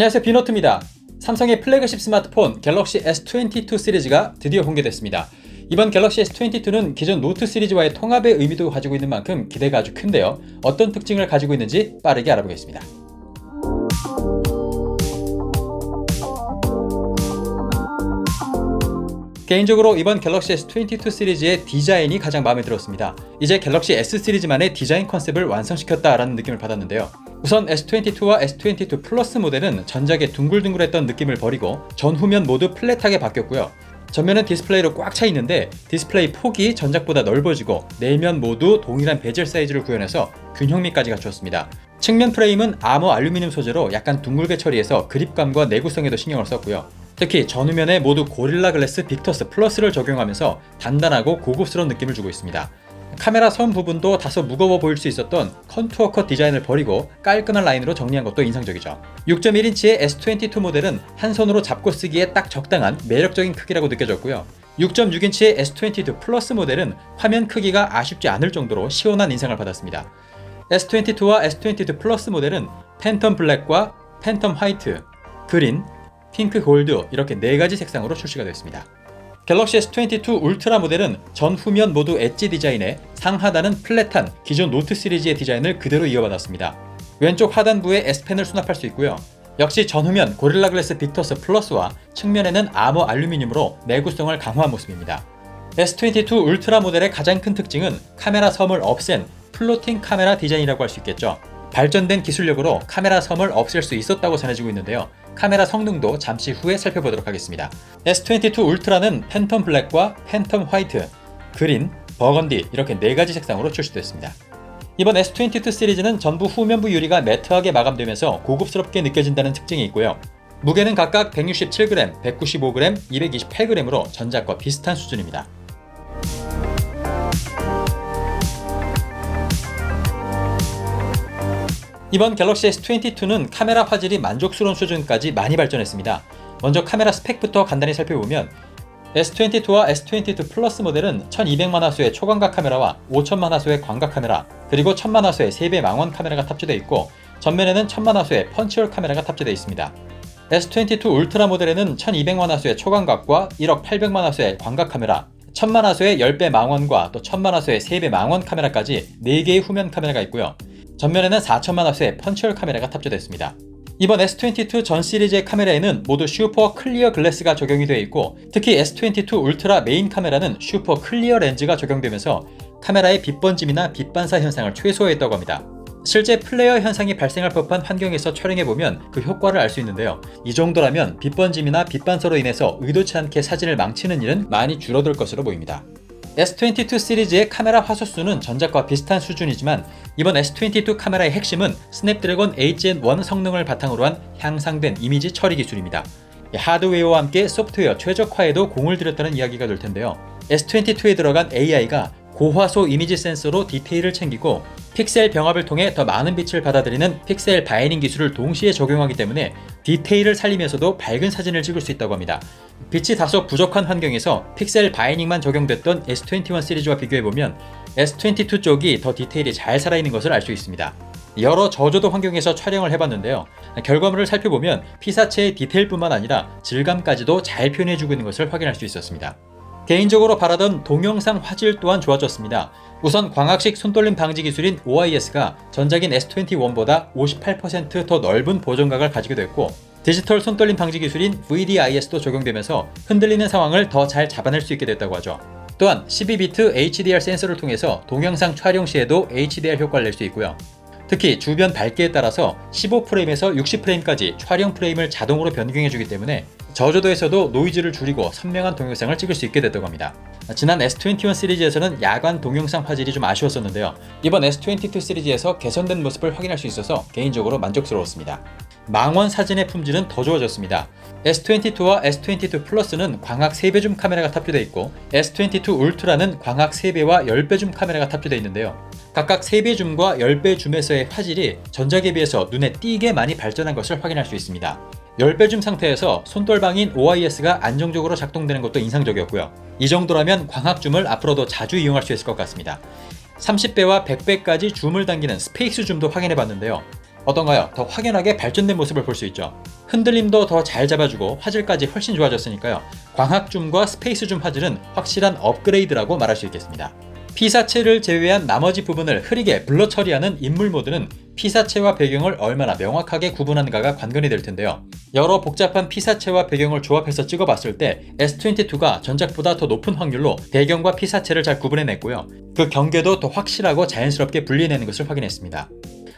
안녕하세요 비노트입니다. 삼성의 플래그십 스마트폰 갤럭시 S22 시리즈가 드디어 공개됐습니다. 이번 갤럭시 S22는 기존 노트 시리즈와의 통합의 의미도 가지고 있는 만큼 기대가 아주 큰데요. 어떤 특징을 가지고 있는지 빠르게 알아보겠습니다. 개인적으로 이번 갤럭시 S22 시리즈의 디자인이 가장 마음에 들었습니다. 이제 갤럭시 S 시리즈만의 디자인 컨셉을 완성시켰다라는 느낌을 받았는데요. 우선 S22와 S22 플러스 모델은 전작의 둥글둥글했던 느낌을 버리고 전후면 모두 플랫하게 바뀌었고요. 전면은 디스플레이로 꽉 차 있는데 디스플레이 폭이 전작보다 넓어지고 내면 모두 동일한 베젤 사이즈를 구현해서 균형미까지 갖추었습니다. 측면 프레임은 아머 알루미늄 소재로 약간 둥글게 처리해서 그립감과 내구성에도 신경을 썼고요. 특히 전후면에 모두 고릴라 글래스 빅터스 플러스를 적용하면서 단단하고 고급스러운 느낌을 주고 있습니다. 카메라 선 부분도 다소 무거워 보일 수 있었던 컨투어 컷 디자인을 버리고 깔끔한 라인으로 정리한 것도 인상적이죠. 6.1인치의 S22 모델은 한 손으로 잡고 쓰기에 딱 적당한 매력적인 크기라고 느껴졌고요. 6.6인치의 S22 플러스 모델은 화면 크기가 아쉽지 않을 정도로 시원한 인상을 받았습니다. S22와 S22 플러스 모델은 팬텀 블랙과 팬텀 화이트, 그린, 핑크 골드 이렇게 네 가지 색상으로 출시가 됐습니다. 갤럭시 S22 울트라 모델은 전 후면 모두 엣지 디자인에 상하단은 플랫한 기존 노트 시리즈의 디자인을 그대로 이어받았습니다. 왼쪽 하단부에 S펜을 수납할 수 있고요. 역시 전후면 고릴라 글래스 빅터스 플러스와 측면에는 아머 알루미늄으로 내구성을 강화한 모습입니다. S22 울트라 모델의 가장 큰 특징은 카메라 섬을 없앤 플로팅 카메라 디자인이라고 할 수 있겠죠. 발전된 기술력으로 카메라 섬을 없앨 수 있었다고 전해지고 있는데요. 카메라 성능도 잠시 후에 살펴보도록 하겠습니다. S22 울트라는 팬텀 블랙과 팬텀 화이트, 그린, 버건디 이렇게 네 가지 색상으로 출시됐습니다. 이번 S22 시리즈는 전부 후면부 유리가 매트하게 마감되면서 고급스럽게 느껴진다는 특징이 있고요. 무게는 각각 167g, 195g, 228g으로 전작과 비슷한 수준입니다. 이번 갤럭시 S22는 카메라 화질이 만족스러운 수준까지 많이 발전했습니다. 먼저 카메라 스펙부터 간단히 살펴보면 S22와 S22 플러스 모델은 1200만 화소의 초광각 카메라와 5000만 화소의 광각 카메라, 그리고 1000만 화소의 3배 망원 카메라가 탑재되어 있고 전면에는 1000만 화소의 펀치홀 카메라가 탑재되어 있습니다. S22 울트라 모델에는 1200만 화소의 초광각과 1억 800만 화소의 광각 카메라, 1000만 화소의 10배 망원과 또 1000만 화소의 3배 망원 카메라까지 4개의 후면 카메라가 있고요. 전면에는 4천만 화소의 펀치홀 카메라가 탑재됐습니다. 이번 S22 전 시리즈의 카메라에는 모두 슈퍼 클리어 글래스가 적용이 되어 있고 특히 S22 울트라 메인 카메라는 슈퍼 클리어 렌즈가 적용되면서 카메라의 빛 번짐이나 빛 반사 현상을 최소화했다고 합니다. 실제 플레어 현상이 발생할 법한 환경에서 촬영해보면 그 효과를 알 수 있는데요. 이 정도라면 빛 번짐이나 빛 반사로 인해서 의도치 않게 사진을 망치는 일은 많이 줄어들 것으로 보입니다. S22 시리즈의 카메라 화소수는 전작과 비슷한 수준이지만 이번 S22 카메라의 핵심은 스냅드래곤 HN1 성능을 바탕으로 한 향상된 이미지 처리 기술입니다. 하드웨어와 함께 소프트웨어 최적화에도 공을 들였다는 이야기가 될 텐데요. S22에 들어간 AI가 고화소 이미지 센서로 디테일을 챙기고 픽셀 병합을 통해 더 많은 빛을 받아들이는 픽셀 바이닝 기술을 동시에 적용하기 때문에 디테일을 살리면서도 밝은 사진을 찍을 수 있다고 합니다. 빛이 다소 부족한 환경에서 픽셀 바이닝만 적용됐던 S21 시리즈와 비교해보면 S22 쪽이 더 디테일이 잘 살아있는 것을 알 수 있습니다. 여러 저조도 환경에서 촬영을 해봤는데요. 결과물을 살펴보면 피사체의 디테일뿐만 아니라 질감까지도 잘 표현해주고 있는 것을 확인할 수 있었습니다. 개인적으로 바라던 동영상 화질 또한 좋아졌습니다. 우선 광학식 손떨림 방지 기술인 OIS가 전작인 S21보다 58%더 넓은 보정각을 가지게 됐고 디지털 손떨림 방지 기술인 VDIS도 적용되면서 흔들리는 상황을 더 잘 잡아낼 수 있게 됐다고 하죠. 또한 12비트 HDR 센서를 통해서 동영상 촬영 시에도 HDR 효과를 낼 수 있고요. 특히 주변 밝기에 따라서 15프레임에서 60프레임까지 촬영 프레임을 자동으로 변경해주기 때문에 저조도에서도 노이즈를 줄이고 선명한 동영상을 찍을 수 있게 됐다고 합니다. 지난 S21 시리즈에서는 야간 동영상 화질이 좀 아쉬웠었는데요. 이번 S22 시리즈에서 개선된 모습을 확인할 수 있어서 개인적으로 만족스러웠습니다. 망원 사진의 품질은 더 좋아졌습니다. S22와 S22 플러스는 광학 3배 줌 카메라가 탑재되어 있고 S22 울트라는 광학 3배와 10배 줌 카메라가 탑재되어 있는데요. 각각 3배 줌과 10배 줌에서의 화질이 전작에 비해서 눈에 띄게 많이 발전한 것을 확인할 수 있습니다. 10배 줌 상태에서 손떨방인 OIS가 안정적으로 작동되는 것도 인상적이었고요. 이 정도라면 광학 줌을 앞으로도 자주 이용할 수 있을 것 같습니다. 30배와 100배까지 줌을 당기는 스페이스 줌도 확인해 봤는데요. 어떤가요? 더 확연하게 발전된 모습을 볼 수 있죠. 흔들림도 더 잘 잡아주고 화질까지 훨씬 좋아졌으니까요. 광학줌과 스페이스줌 화질은 확실한 업그레이드라고 말할 수 있겠습니다. 피사체를 제외한 나머지 부분을 흐리게 블러 처리하는 인물 모드는 피사체와 배경을 얼마나 명확하게 구분하는가가 관건이 될 텐데요. 여러 복잡한 피사체와 배경을 조합해서 찍어봤을 때 S22가 전작보다 더 높은 확률로 배경과 피사체를 잘 구분해냈고요. 그 경계도 더 확실하고 자연스럽게 분리해내는 것을 확인했습니다.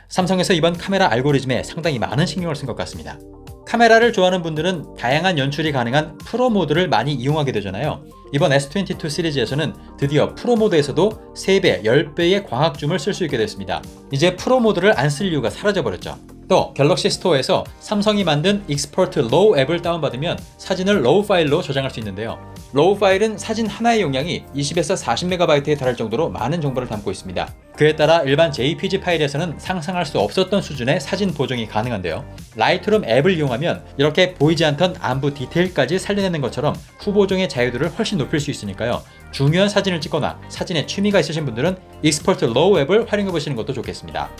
삼성에서 이번 카메라 알고리즘에 상당히 많은 신경을 쓴 것 같습니다. 카메라를 좋아하는 분들은 다양한 연출이 가능한 프로 모드를 많이 이용하게 되잖아요. 이번 S22 시리즈에서는 드디어 프로 모드에서도 3배, 10배의 광학 줌을 쓸 수 있게 됐습니다. 이제 프로 모드를 안 쓸 이유가 사라져버렸죠. 또 갤럭시 스토어에서 삼성이 만든 익스퍼트 로우 앱을 다운받으면 사진을 로우 파일로 저장할 수 있는데요. 로우 파일은 사진 하나의 용량이 20에서 40MB에 달할 정도로 많은 정보를 담고 있습니다. 그에 따라 일반 JPG 파일에서는 상상할 수 없었던 수준의 사진 보정이 가능한데요. 라이트룸 앱을 이용하면 이렇게 보이지 않던 안부 디테일까지 살려내는 것처럼 후보정의 자유도를 훨씬 높일 수 있으니까요. 중요한 사진을 찍거나 사진에 취미가 있으신 분들은 익스퍼트 로우 앱을 활용해 보시는 것도 좋겠습니다.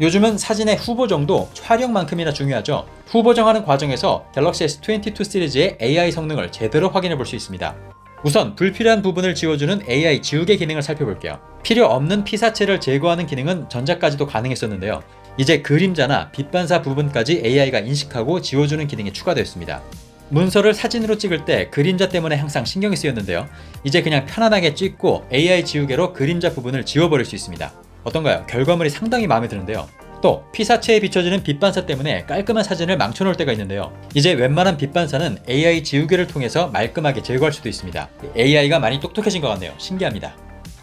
요즘은 사진의 후보 정도 촬영만큼이나 중요하죠. 후보 정하는 과정에서 갤럭시 S22 시리즈의 AI 성능을 제대로 확인해 볼 수 있습니다. 우선 불필요한 부분을 지워주는 AI 지우개 기능을 살펴볼게요. 필요 없는 피사체를 제거하는 기능은 전작까지도 가능했었는데요. 이제 그림자나 빛 반사 부분까지 AI가 인식하고 지워주는 기능이 추가되었습니다. 문서를 사진으로 찍을 때 그림자 때문에 항상 신경이 쓰였는데요. 이제 그냥 편안하게 찍고 AI 지우개로 그림자 부분을 지워버릴 수 있습니다. 어떤가요? 결과물이 상당히 마음에 드는데요. 또 피사체에 비춰지는 빛반사 때문에 깔끔한 사진을 망쳐놓을 때가 있는데요. 이제 웬만한 빛반사는 AI 지우개를 통해서 말끔하게 제거할 수도 있습니다. AI가 많이 똑똑해진 것 같네요. 신기합니다.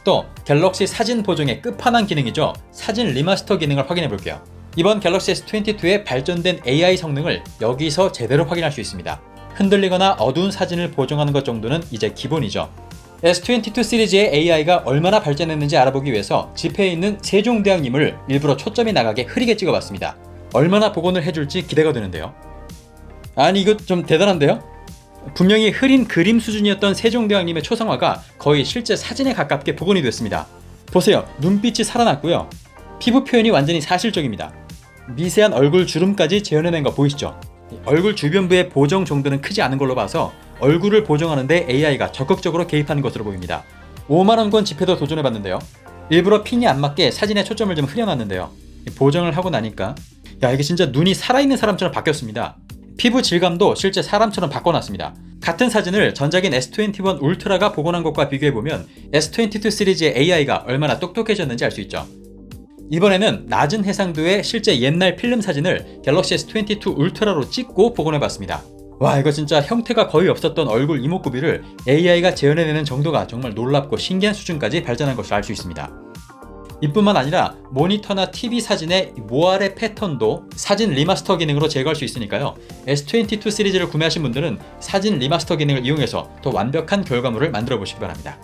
또 갤럭시 사진 보정의 끝판왕 기능이죠. 사진 리마스터 기능을 확인해 볼게요. 이번 갤럭시 S22의 발전된 AI 성능을 여기서 제대로 확인할 수 있습니다. 흔들리거나 어두운 사진을 보정하는 것 정도는 이제 기본이죠. S22 시리즈의 AI가 얼마나 발전했는지 알아보기 위해서 집회에 있는 세종대왕님을 일부러 초점이 나가게 흐리게 찍어봤습니다. 얼마나 복원을 해줄지 기대가 되는데요. 아니 이거 좀 대단한데요? 분명히 흐린 그림 수준이었던 세종대왕님의 초상화가 거의 실제 사진에 가깝게 복원이 됐습니다. 보세요. 눈빛이 살아났고요. 피부 표현이 완전히 사실적입니다. 미세한 얼굴 주름까지 재현해낸 거 보이시죠? 얼굴 주변부의 보정 정도는 크지 않은 걸로 봐서 얼굴을 보정하는데 AI가 적극적으로 개입하는 것으로 보입니다. 5만원권 지폐도 도전해봤는데요. 일부러 핀이 안 맞게 사진에 초점을 좀 흐려놨는데요. 보정을 하고 나니까 야 이게 진짜 눈이 살아있는 사람처럼 바뀌었습니다. 피부 질감도 실제 사람처럼 바꿔놨습니다. 같은 사진을 전작인 S21 울트라가 복원한 것과 비교해보면 S22 시리즈의 AI가 얼마나 똑똑해졌는지 알 수 있죠. 이번에는 낮은 해상도의 실제 옛날 필름 사진을 갤럭시 S22 울트라로 찍고 복원해봤습니다. 와 이거 진짜 형태가 거의 없었던 얼굴 이목구비를 AI가 재현해내는 정도가 정말 놀랍고 신기한 수준까지 발전한 것을 알 수 있습니다. 이뿐만 아니라 모니터나 TV 사진의 모아의 패턴도 사진 리마스터 기능으로 제거할 수 있으니까요. S22 시리즈를 구매하신 분들은 사진 리마스터 기능을 이용해서 더 완벽한 결과물을 만들어 보시기 바랍니다.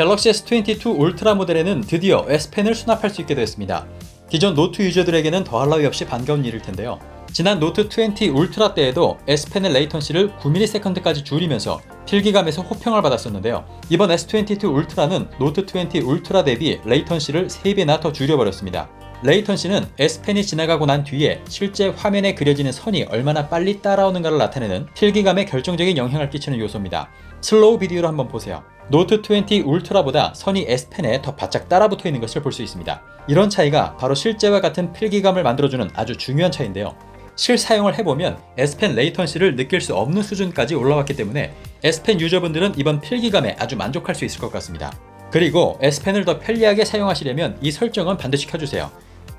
갤럭시 S22 울트라 모델에는 드디어 S펜을 수납할 수 있게 되었습니다. 기존 노트 유저들에게는 더할 나위 없이 반가운 일일 텐데요. 지난 노트 20 울트라 때에도 S펜의 레이턴시를 9ms까지 줄이면서 필기감에서 호평을 받았었는데요. 이번 S22 울트라는 노트 20 울트라 대비 레이턴시를 3배나 더 줄여버렸습니다. 레이턴시는 S펜이 지나가고 난 뒤에 실제 화면에 그려지는 선이 얼마나 빨리 따라오는가를 나타내는 필기감에 결정적인 영향을 끼치는 요소입니다. 슬로우 비디오로 한번 보세요. 노트 20 울트라보다 선이 S펜에 더 바짝 따라붙어 있는 것을 볼 수 있습니다. 이런 차이가 바로 실제와 같은 필기감을 만들어주는 아주 중요한 차이인데요. 실사용을 해보면 S펜 레이턴시를 느낄 수 없는 수준까지 올라왔기 때문에 S펜 유저분들은 이번 필기감에 아주 만족할 수 있을 것 같습니다. 그리고 S펜을 더 편리하게 사용하시려면 이 설정은 반드시 켜주세요.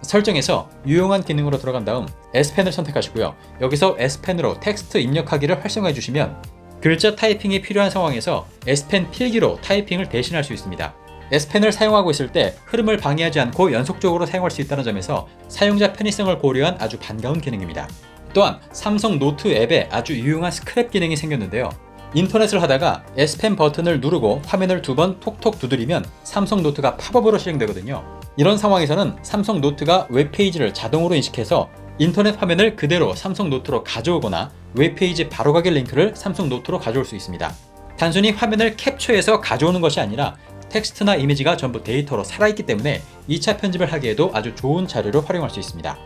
설정에서 유용한 기능으로 들어간 다음 S펜을 선택하시고요. 여기서 S펜으로 텍스트 입력하기를 활성화해 주시면 글자 타이핑이 필요한 상황에서 S펜 필기로 타이핑을 대신할 수 있습니다. S펜을 사용하고 있을 때 흐름을 방해하지 않고 연속적으로 사용할 수 있다는 점에서 사용자 편의성을 고려한 아주 반가운 기능입니다. 또한 삼성 노트 앱에 아주 유용한 스크랩 기능이 생겼는데요. 인터넷을 하다가 S펜 버튼을 누르고 화면을 두 번 톡톡 두드리면 삼성 노트가 팝업으로 실행되거든요. 이런 상황에서는 삼성 노트가 웹페이지를 자동으로 인식해서 인터넷 화면을 그대로 삼성 노트로 가져오거나 웹페이지 바로가기 링크를 삼성 노트로 가져올 수 있습니다. 단순히 화면을 캡처해서 가져오는 것이 아니라 텍스트나 이미지가 전부 데이터로 살아있기 때문에 2차 편집을 하기에도 아주 좋은 자료로 활용할 수 있습니다.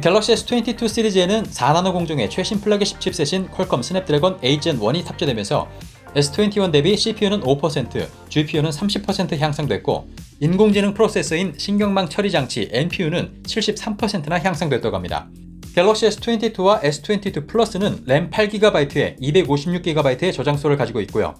갤럭시 S22 시리즈에는 4나노 공정의 최신 플래그십 칩셋인 퀄컴 스냅드래곤 8gen 1이 탑재되면서 S21 대비 CPU는 5%, GPU는 30% 향상됐고 인공지능 프로세서인 신경망 처리 장치 NPU는 73%나 향상됐다고 합니다. 갤럭시 S22와 S22 플러스는 램 8GB에 256GB의 저장소를 가지고 있고요.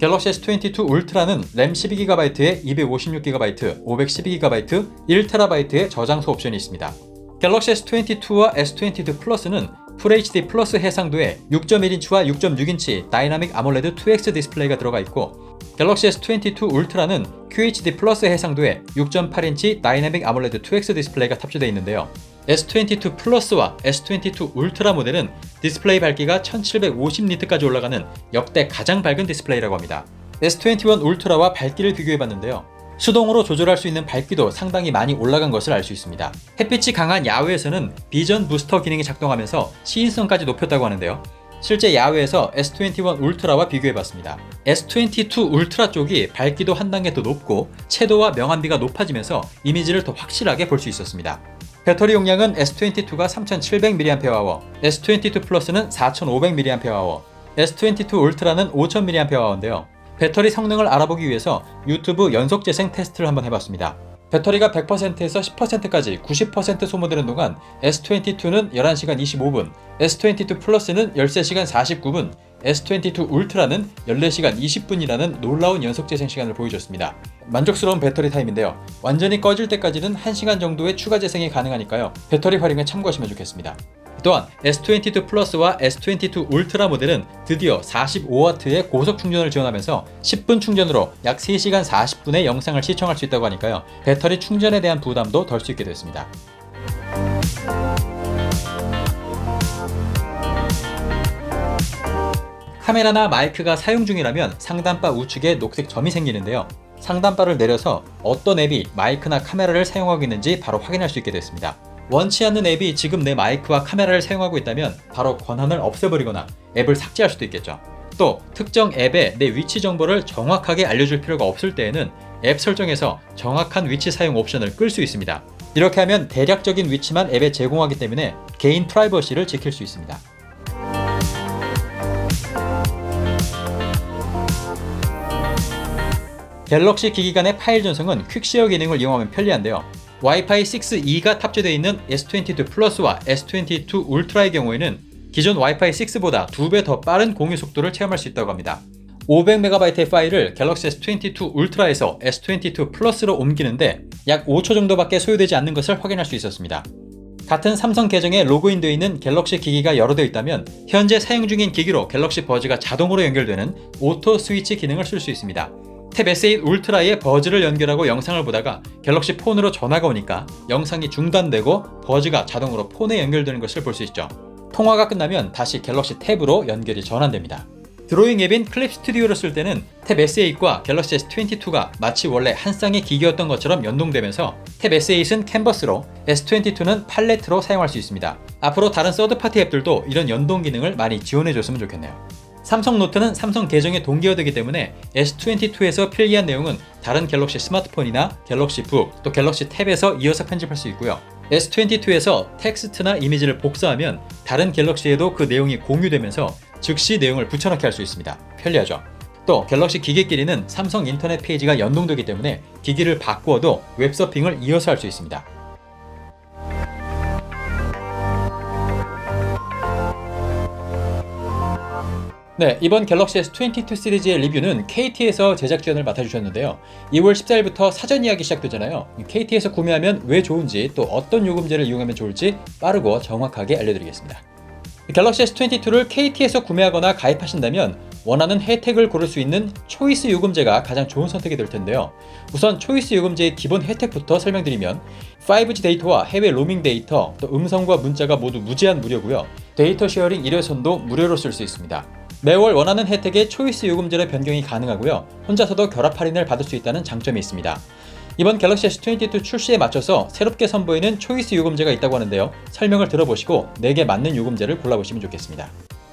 갤럭시 S22 울트라는 램 12GB에 256GB, 512GB, 1TB의 저장소 옵션이 있습니다. 갤럭시 S22와 S22 플러스는 FHD 플러스 해상도에 6.1인치와 6.6인치 다이나믹 아몰레드 2X 디스플레이가 들어가 있고 갤럭시 S22 울트라는 QHD 플러스 해상도에 6.8인치 다이나믹 아몰레드 2X 디스플레이가 탑재되어 있는데요. S22 플러스와 S22 울트라 모델은 디스플레이 밝기가 1750니트까지 올라가는 역대 가장 밝은 디스플레이라고 합니다. S21 울트라와 밝기를 비교해봤는데요. 수동으로 조절할 수 있는 밝기도 상당히 많이 올라간 것을 알 수 있습니다. 햇빛이 강한 야외에서는 비전 부스터 기능이 작동하면서 시인성까지 높였다고 하는데요. 실제 야외에서 S21 울트라와 비교해봤습니다. S22 울트라 쪽이 밝기도 한 단계 더 높고 채도와 명암비가 높아지면서 이미지를 더 확실하게 볼 수 있었습니다. 배터리 용량은 S22가 3700mAh, S22 플러스는 4500mAh, S22 울트라는 5000mAh인데요. 배터리 성능을 알아보기 위해서 유튜브 연속 재생 테스트를 한번 해봤습니다. 배터리가 100%에서 10%까지 90% 소모되는 동안 S22는 11시간 25분, S22 플러스는 13시간 49분, S22 울트라는 14시간 20분이라는 놀라운 연속 재생 시간을 보여줬습니다. 만족스러운 배터리 타임인데요. 완전히 꺼질 때까지는 1시간 정도의 추가 재생이 가능하니까요. 배터리 활용에 참고하시면 좋겠습니다. 또한 S22 플러스와 S22 울트라 모델은 드디어 45W의 고속 충전을 지원하면서 10분 충전으로 약 3시간 40분의 영상을 시청할 수 있다고 하니까요. 배터리 충전에 대한 부담도 덜 수 있게 됐습니다. 카메라나 마이크가 사용 중이라면 상단바 우측에 녹색 점이 생기는데요. 상단바를 내려서 어떤 앱이 마이크나 카메라를 사용하고 있는지 바로 확인할 수 있게 됐습니다. 원치 않는 앱이 지금 내 마이크와 카메라를 사용하고 있다면 바로 권한을 없애버리거나 앱을 삭제할 수도 있겠죠. 또 특정 앱에 내 위치 정보를 정확하게 알려줄 필요가 없을 때에는 앱 설정에서 정확한 위치 사용 옵션을 끌 수 있습니다. 이렇게 하면 대략적인 위치만 앱에 제공하기 때문에 개인 프라이버시를 지킬 수 있습니다. 갤럭시 기기 간의 파일 전송은 퀵시어 기능을 이용하면 편리한데요. 와이파이 6E가 탑재되어 있는 S22 플러스와 S22 울트라의 경우에는 기존 와이파이 6보다 2배 더 빠른 공유 속도를 체험할 수 있다고 합니다. 500MB의 파일을 갤럭시 S22 울트라에서 S22 플러스로 옮기는데 약 5초 정도밖에 소요되지 않는 것을 확인할 수 있었습니다. 같은 삼성 계정에 로그인되어 있는 갤럭시 기기가 여러 대 있다면 현재 사용 중인 기기로 갤럭시 버즈가 자동으로 연결되는 오토 스위치 기능을 쓸 수 있습니다. 탭 S8 울트라에 버즈를 연결하고 영상을 보다가 갤럭시 폰으로 전화가 오니까 영상이 중단되고 버즈가 자동으로 폰에 연결되는 것을 볼 수 있죠. 통화가 끝나면 다시 갤럭시 탭으로 연결이 전환됩니다. 드로잉 앱인 클립 스튜디오를 쓸 때는 탭 S8과 갤럭시 S22가 마치 원래 한 쌍의 기기였던 것처럼 연동되면서 탭 S8은 캔버스로 S22는 팔레트로 사용할 수 있습니다. 앞으로 다른 서드파티 앱들도 이런 연동 기능을 많이 지원해줬으면 좋겠네요. 삼성 노트는 삼성 계정에 동기화되기 때문에 S22에서 필기한 내용은 다른 갤럭시 스마트폰이나 갤럭시 북, 또 갤럭시 탭에서 이어서 편집할 수 있고요. S22에서 텍스트나 이미지를 복사하면 다른 갤럭시에도 그 내용이 공유되면서 즉시 내용을 붙여넣기 할 수 있습니다. 편리하죠. 또 갤럭시 기기끼리는 삼성 인터넷 페이지가 연동되기 때문에 기기를 바꾸어도 웹서핑을 이어서 할 수 있습니다. 네, 이번 갤럭시 S22 시리즈의 리뷰는 KT에서 제작 지원을 맡아주셨는데요. 2월 14일부터 사전 예약이 시작되잖아요. KT에서 구매하면 왜 좋은지 또 어떤 요금제를 이용하면 좋을지 빠르고 정확하게 알려드리겠습니다. 갤럭시 S22를 KT에서 구매하거나 가입하신다면 원하는 혜택을 고를 수 있는 초이스 요금제가 가장 좋은 선택이 될 텐데요. 우선 초이스 요금제의 기본 혜택부터 설명드리면 5G 데이터와 해외 로밍 데이터, 또 음성과 문자가 모두 무제한 무료고요. 데이터 쉐어링 1회선도 무료로 쓸 수 있습니다. 매월 원하는 혜택에 초이스 요금제로 변경이 가능하고요. 혼자서도 결합 할인을 받을 수 있다는 장점이 있습니다. 이번 갤럭시 S22 출시에 맞춰서 새롭게 선보이는 초이스 요금제가 있다고 하는데요. 설명을 들어보시고 내게 맞는 요금제를 골라보시면 좋겠습니다.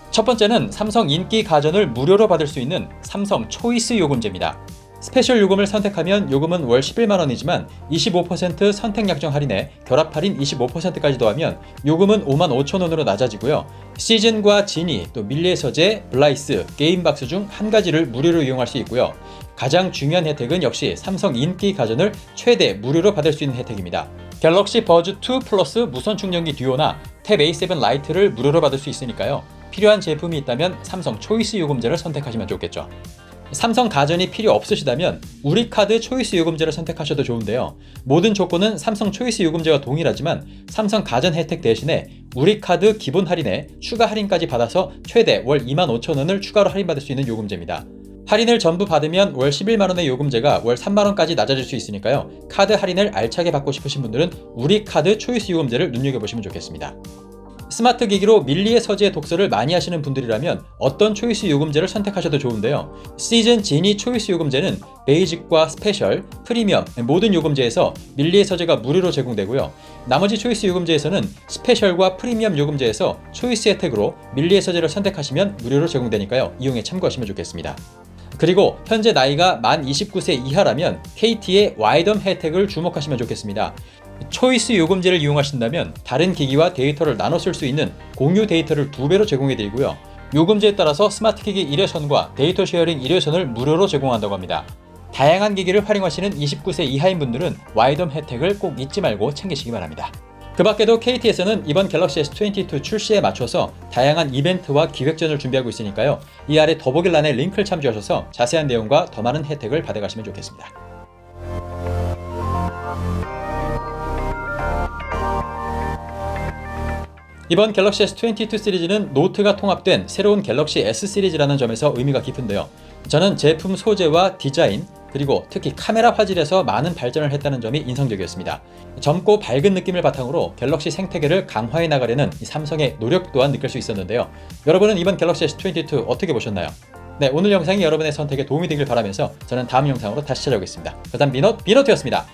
첫 번째는 삼성 인기 가전을 무료로 받을 수 있는 삼성 초이스 요금제입니다. 스페셜 요금을 선택하면 요금은 월 11만 원이지만 25% 선택 약정 할인에 결합 할인 25%까지 더하면 요금은 5만 5천 원으로 낮아지고요. 시즌과 지니, 또 밀리의 서재, 블라이스, 게임박스 중 한 가지를 무료로 이용할 수 있고요. 가장 중요한 혜택은 역시 삼성 인기 가전을 최대 무료로 받을 수 있는 혜택입니다. 갤럭시 버즈 2 플러스 무선 충전기 듀오나 탭 A7 라이트를 무료로 받을 수 있으니까요. 필요한 제품이 있다면 삼성 초이스 요금제를 선택하시면 좋겠죠. 삼성 가전이 필요 없으시다면 우리 카드 초이스 요금제를 선택하셔도 좋은데요. 모든 조건은 삼성 초이스 요금제와 동일하지만 삼성 가전 혜택 대신에 우리 카드 기본 할인에 추가 할인까지 받아서 최대 월 25,000원을 추가로 할인받을 수 있는 요금제입니다. 할인을 전부 받으면 월 11만 원의 요금제가 월 3만 원까지 낮아질 수 있으니까요. 카드 할인을 알차게 받고 싶으신 분들은 우리 카드 초이스 요금제를 눈여겨보시면 좋겠습니다. 스마트 기기로 밀리의 서재의 독서를 많이 하시는 분들이라면 어떤 초이스 요금제를 선택하셔도 좋은데요. 시즌 지니 초이스 요금제는 베이직과 스페셜, 프리미엄 모든 요금제에서 밀리의 서재가 무료로 제공되고요. 나머지 초이스 요금제에서는 스페셜과 프리미엄 요금제에서 초이스 혜택으로 밀리의 서재를 선택하시면 무료로 제공되니까요. 이용에 참고하시면 좋겠습니다. 그리고 현재 나이가 만 29세 이하라면 KT의 와이덤 혜택을 주목하시면 좋겠습니다. 초이스 요금제를 이용하신다면 다른 기기와 데이터를 나눠 쓸 수 있는 공유 데이터를 두 배로 제공해 드리고요. 요금제에 따라서 스마트 기기 1회선과 데이터 쉐어링 1회선을 무료로 제공한다고 합니다. 다양한 기기를 활용하시는 29세 이하인 분들은 와이덤 혜택을 꼭 잊지 말고 챙기시기 바랍니다. 그 밖에도 KT에서는 이번 갤럭시 S22 출시에 맞춰서 다양한 이벤트와 기획전을 준비하고 있으니까요. 이 아래 더보기란에 링크를 참조하셔서 자세한 내용과 더 많은 혜택을 받아가시면 좋겠습니다. 이번 갤럭시 S22 시리즈는 노트가 통합된 새로운 갤럭시 S 시리즈라는 점에서 의미가 깊은데요. 저는 제품 소재와 디자인, 그리고 특히 카메라 화질에서 많은 발전을 했다는 점이 인상적이었습니다. 젊고 밝은 느낌을 바탕으로 갤럭시 생태계를 강화해 나가려는 이 삼성의 노력 또한 느낄 수 있었는데요. 여러분은 이번 갤럭시 S22 어떻게 보셨나요? 네, 오늘 영상이 여러분의 선택에 도움이 되길 바라면서 저는 다음 영상으로 다시 찾아오겠습니다. 그다음 민호민호트였습니다